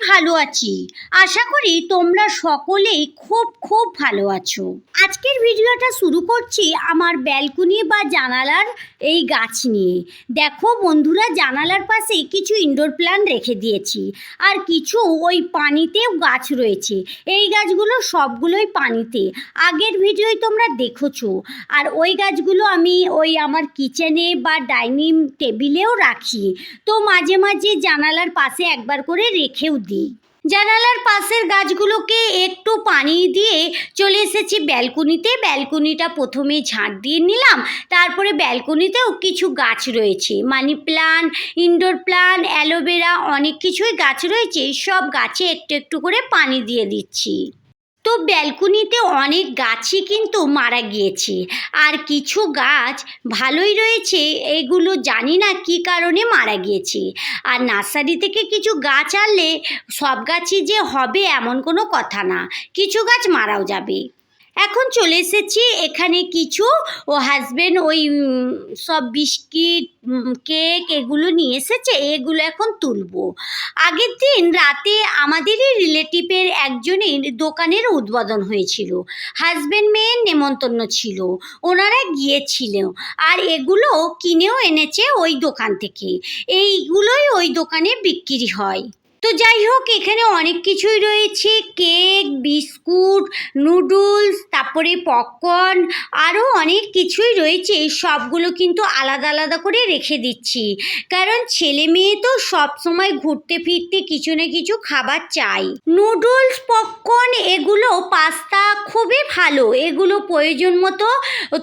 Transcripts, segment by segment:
ভালো আছি। আশা করি তোমরা সকলেই খুব খুব ভালো আছো। আজকের ভিডিওটা শুরু করছি আমার ব্যালকনি বা জানালার এই গাছ নিয়ে। দেখো বন্ধুরা, জানালার পাশে কিছু ইনডোর প্ল্যান্ট রেখে দিয়েছি। আর কিছু ওই পানিতেও গাছ রয়েছে। এই গাছগুলো সবগুলোই পানিতে। আগের ভিডিওই তোমরা দেখেছ। আর ওই গাছগুলো আমি ওই আমার কিচেনে বা ডাইনিং টেবিলেও রাখি। তো মাঝে মাঝে জানালার পাশে একবার করে রেখেও দিই জানালার পাশের গাছগুলোকে একটু পানি দিয়ে চলে এসেছি ব্যালকনিতে। ব্যালকনিটা প্রথমে ঝাঁট দিয়ে নিলাম, তারপরে ব্যালকনিতেও কিছু গাছ রয়েছে। Money plant, indoor plant, aloe vera, অনেক কিছুই গাছ রয়েছে। সব গাছে একটু একটু করে পানি দিয়ে দিচ্ছি। তো ব্যালকনিতে অনেক গাছই কিন্তু মারা গিয়েছে। আর কিছু গাছ ভালোই রয়েছে, এগুলো জানি না কি কারণে মারা গিয়েছে। আর নার্সারি থেকে কিছু গাছ আনলে সব গাছই যে হবে এমন কোনো কথা না। কিছু গাছ মারাও যাবে। এখন চলে এসেছি এখানে কিছু, ও হাজব্যান্ড ওই সব বিস্কিট কেক এগুলো নিয়ে এসেছে, এগুলো এখন তুলবো। আগের দিন রাতে আমাদেরই রিলেটিভের একজনের দোকানের উদ্বোধন হয়েছিল। হাজব্যান্ড মেয়ের নেমন্তন্ন ছিল। ওনারা গিয়েছিল আর এগুলো কিনেও এনেছে ওই দোকান থেকে। এইগুলোই ওই দোকানে বিক্রি হয়। তো যাই হোক, এখানে অনেক কিছুই রয়েছে। কেক, বিস্কুট, নুডলস, তারপরে পপকর্ন আরও অনেক কিছুই রয়েছে। সবগুলো কিন্তু আলাদা আলাদা করে রেখে দিচ্ছি। কারণ ছেলে মেয়ে তো সব সময় ঘুরতে ফিরতে কিছু না কিছু খাবার চাই। নুডলস, পপকর্ন, এগুলো পাস্তা খুবই ভালো। এগুলো প্রয়োজন মতো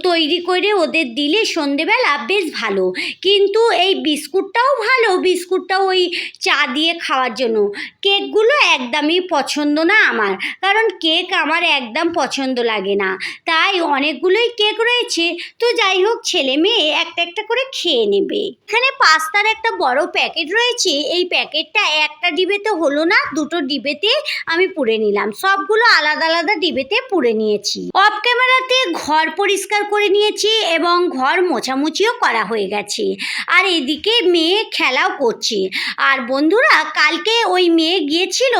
তৈরি করে ওদের দিলে সন্ধেবেলা বেশ ভালো। কিন্তু এই বিস্কুটটাও ভালো। বিস্কুটটাও ওই চা দিয়ে খাওয়ার জন্য কেকগুলো একদমই পছন্দ না আমার, কারণ কেক আমার একদম পছন্দ লাগে না। তাই অনেকগুলোই কেক রয়েছে, তো যাই হোক, ছেলে মেয়ে একটা একটা করে খেয়ে নেবে। এখানে পাস্তার একটা বড় প্যাকেট রয়েছে, এই প্যাকেটটা একটা ডিবেতে হলো না, দুটো ডিবেতে আমি পুড়ে নিলাম। সবগুলো আলাদা আলাদা ডিবেতে পুড়ে নিয়েছি। অফ ক্যামেরাতে ঘর পরিষ্কার করে নিয়েছি এবং ঘর মোছামুছিও করা হয়ে গেছে। আর এদিকে মেয়ে খেলাও করছে। আর বন্ধুরা, কালকে ওই মেয়ে গিয়েছিল,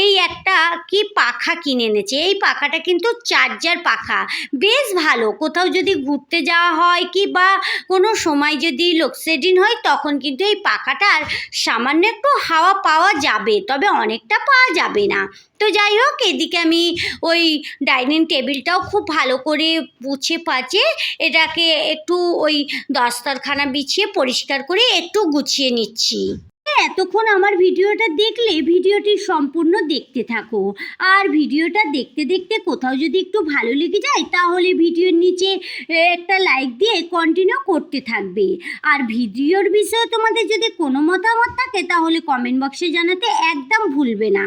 এই একটা কি পাখা কিনে এনেছে। এই পাখাটা কিন্তু চার্জার পাখা। বেশ ভালো, কোথাও যদি ঘুরতে যাওয়া হয় কি বা কোনো সময় যদি লোডশেডিং হয়, তখন কিন্তু এই পাখাটার সামান্য একটু হাওয়া পাওয়া যাবে, তবে অনেকটা পাওয়া যাবে না। তো যাই হোক, এদিকে আমি ওই ডাইনিং টেবিলটাও খুব ভালো করে পুছে পাচে এটাকে একটু ওই দস্তরখানা বিছিয়ে পরিষ্কার করে একটু গুছিয়ে নিচ্ছি। এতক্ষণ আমার ভিডিওটা দেখলে ভিডিওটি সম্পূর্ণ দেখতে থাকো। আর ভিডিওটা দেখতে দেখতে কোথাও যদি একটু ভালো লেগে যায়, তাহলে ভিডিওর নিচে একটা লাইক দিয়ে কন্টিনিউ করতে থাকবে। আর ভিডিওর বিষয়ে তোমাদের যদি কোনো মতামত থাকে, তাহলে কমেন্ট বক্সে জানাতে একদম ভুলবে না।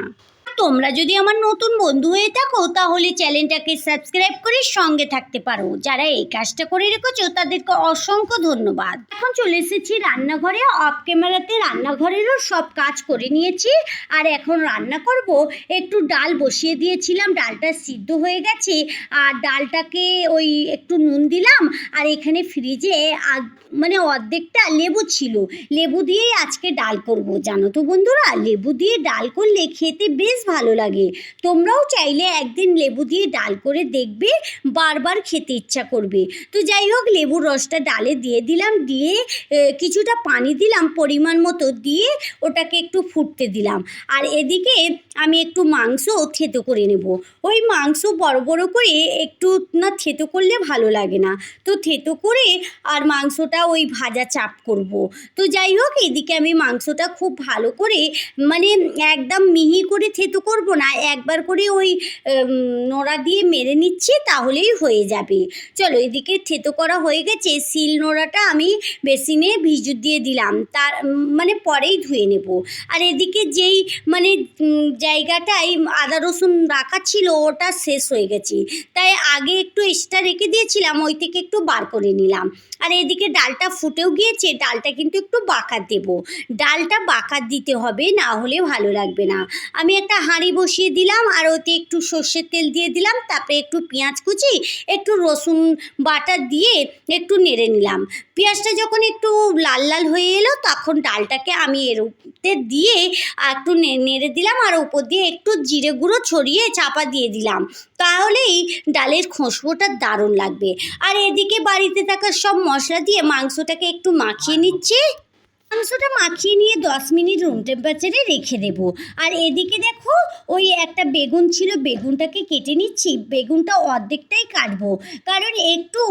তোমরা যদি আমার নতুন বন্ধু হয়ে থাকো, তাহলে চ্যানেলটাকে সাবস্ক্রাইব করে সঙ্গে থাকতে পারো। যারা এই কাজটা করে রেখেছো, তাদেরকে অসংখ্য ধন্যবাদ। এখন চলে এসেছি রান্নাঘরে। অফ ক্যামেরাতে রান্নাঘরেরও সব কাজ করে নিয়েছি। আর এখন রান্না করব। একটু ডাল বসিয়ে দিয়েছিলাম। ডালটা সিদ্ধ হয়ে গেছে। আর ডালটাকে ওই একটু নুন দিলাম। আর এখানে ফ্রিজে মানে অর্ধেকটা লেবু ছিল। লেবু দিয়েই আজকে ডাল করব। জানো তো বন্ধুরা, লেবু দিয়ে ডাল করলে খেতে বেশ ভালো লাগে। তোমরাও চাইলে একদিন লেবু দিয়ে ডাল করে দেখবে, বারবার খেতে ইচ্ছা করবে। তো যাই হোক, লেবুর রসটা ডালে দিয়ে দিলাম, দিয়ে কিছুটা পানি দিলাম পরিমাণ মতো দিয়ে ওটাকে একটু ফুটতে দিলাম। আর এদিকে আমি একটু মাংস থেতো করে নেব। ওই মাংস বড় বড় করে একটু না থেতো করলে ভালো লাগে না। তো থেতো করে আর মাংসটা ওই ভাজা চাপ করব। তো যাই হোক, এদিকে আমি মাংসটা খুব ভালো করে মানে একদম মিহি করে থেতো করব না, একবার করে ওই নোড়া দিয়ে মেরে নিচ্ছি, তাহলেই হয়ে যাবে। চলো, এদিকে থেতো করা হয়ে গেছে শিল নোড়াটা আমি বেসিনে ভিজু দিয়ে দিলাম, তার মানে পরেই ধুয়ে নেব। আর এদিকে যেই মানে জায়গাটায় আদা রসুন রাখা ছিল, ওটা শেষ হয়ে গেছে। তাই আগে একটু এক্সট্রা রেখে দিয়েছিলাম, ওই থেকে একটু বার করে নিলাম। আর এদিকে ডালটা ফুটেও গিয়েছে, ডালটা কিন্তু একটু বাঁকার দেবো। ডালটা বাঁকার দিতে হবে, না হলে ভালো লাগবে না। আমি একটা হাঁড়ি বসিয়ে দিলাম আর ওতে একটু সর্ষের তেল দিয়ে দিলাম, তারপরে একটু পেঁয়াজ কুচি, একটু রসুন বাটা দিয়ে একটু নেড়ে নিলাম। পেঁয়াজটা যখন একটু লাল লাল হয়ে এলো, তখন ডালটাকে আমি এর উপরে দিয়ে একটু নেড়ে দিলাম আর উপর দিয়ে একটু জিরে গুঁড়ো ছড়িয়ে চাপা দিয়ে দিলাম। তাহলেই ডালের খুশবোটা দারুণ লাগবে। আর এদিকে বাড়িতে থাকা সব মশলা দিয়ে মাংসটাকে একটু মাখিয়ে নিচ্ছি। মাংসটা মাখিয়ে নিয়ে দশ মিনিট রুম টেম্পারেচারে রেখে দেবো। আর এদিকে দেখো, ওই একটা বেগুন ছিল, বেগুনটাকে কেটে নিচ্ছি, বেগুনটা অর্ধেকটাই কাটবো। কারণ একটু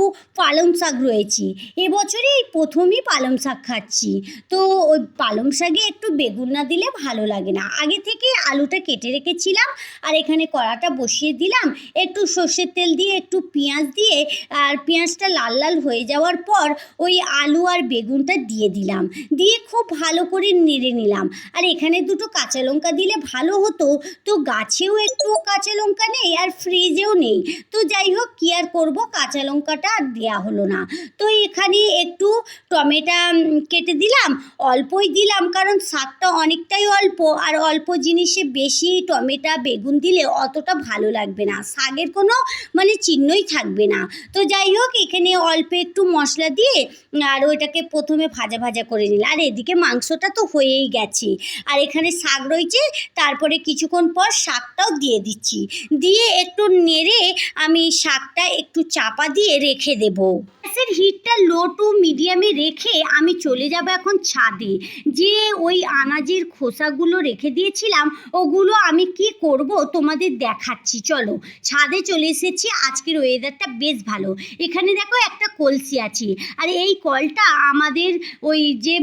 পালং শাক রয়েছে। এবছরে এই প্রথমই পালং শাক খাচ্ছি। তো ওই পালং শাকে একটু বেগুন না দিলে ভালো লাগে না। আগে থেকে আলুটা কেটে রেখেছিলাম, আর এখানে কড়াটা বসিয়ে দিলাম। একটু সর্ষের তেল দিয়ে, একটু পেঁয়াজ দিয়ে, আর পেঁয়াজটা লাল লাল হয়ে যাওয়ার পর ওই আলু আর বেগুনটা দিয়ে দিলাম। দিয়ে খুব ভালো করে নেড়ে নিলাম। আর এখানে দুটো কাঁচা লঙ্কা দিলে ভালো হতো। তো গাছেও একটু কাঁচা লঙ্কা নেই আর ফ্রিজেও নেই। তো যাই হোক, কী আর করব? কাঁচা লঙ্কাটা আর দেওয়া হলো না। তো এখানে একটু টমেটা কেটে দিলাম। অল্পই দিলাম কারণ শাকটা অনেকটাই অল্প। আর অল্প জিনিসে বেশি টমেটো, বেগুন দিলে অতটা ভালো লাগবে না। শাকের কোনো মানে চিহ্নই থাকবে না। তো যাই হোক, এখানে অল্প একটু মশলা দিয়ে, আর ওইটাকে প্রথমে ভাজা ভাজা করে নিলাম। আর এদিকে মাংসটা তো হয়েই গেছে। আর এখানে শাক রয়েছে, তারপরে কিছুক্ষণ পর শাকটাও দিয়ে দিচ্ছি। দিয়ে একটু নেড়ে আমি শাকটা একটু চাপা দিয়ে রেখে দেবো। গ্যাসের হিটটা লো টু মিডিয়ামে রেখে আমি চলে যাব এখন ছাদে। যে ওই আনাজের খোসাগুলো রেখে দিয়েছিলাম, ওগুলো আমি কি করব তোমাদের দেখাচ্ছি। চলো, ছাদে চলে এসেছি, আজকের ওয়েদারটা বেশ ভালো। এখানে দেখো একটা কলসি আছে। আর এই কলটা আমাদের ওই যে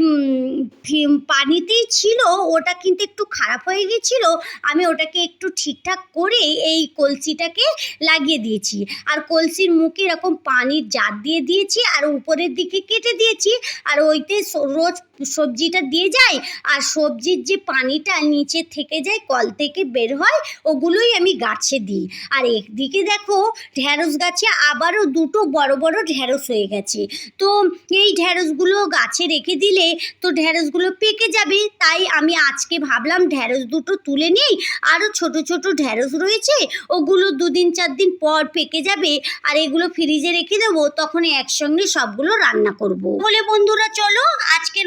পানিতেই ছিল, ওটা কিন্তু একটু খারাপ হয়ে গেছিল, আমি ওটাকে একটু ঠিকঠাক করে এই কলসিটাকে লাগিয়ে দিয়েছি। আর কলসির মুখে এরকম পানির জার দিয়ে দিয়েছি, আর উপরের দিকে কেটে দিয়েছি, আর ওইতে রোজ সবজিটা দিয়ে যায় আর সবজির যে পানিটা নিচে থেকে যায়, কল থেকে বের হয়, ওগুলোই আমি গাছে দিই। আর একদিকে দেখো ঢ্যাঁড়স গাছে আবারও দুটো বড় বড় ঢ্যাঁড়স হয়ে গেছে। তো এই ঢ্যাঁড়সগুলো গাছে রেখে দিলে তো ঢ্যাঁড়সগুলো পেকে যাবে। তাই আমি আজকে ভাবলাম ঢ্যাঁড়স দুটো তুলে নিই। আরও ছোট ছোট ঢ্যাঁড়স রয়েছে, ওগুলো দুদিন চার দিন পর পেকে যাবে। আর এগুলো ফ্রিজে রেখে দেবো, তখন একসঙ্গে সবগুলো রান্না করব। বলে বন্ধুরা, চলো আজকের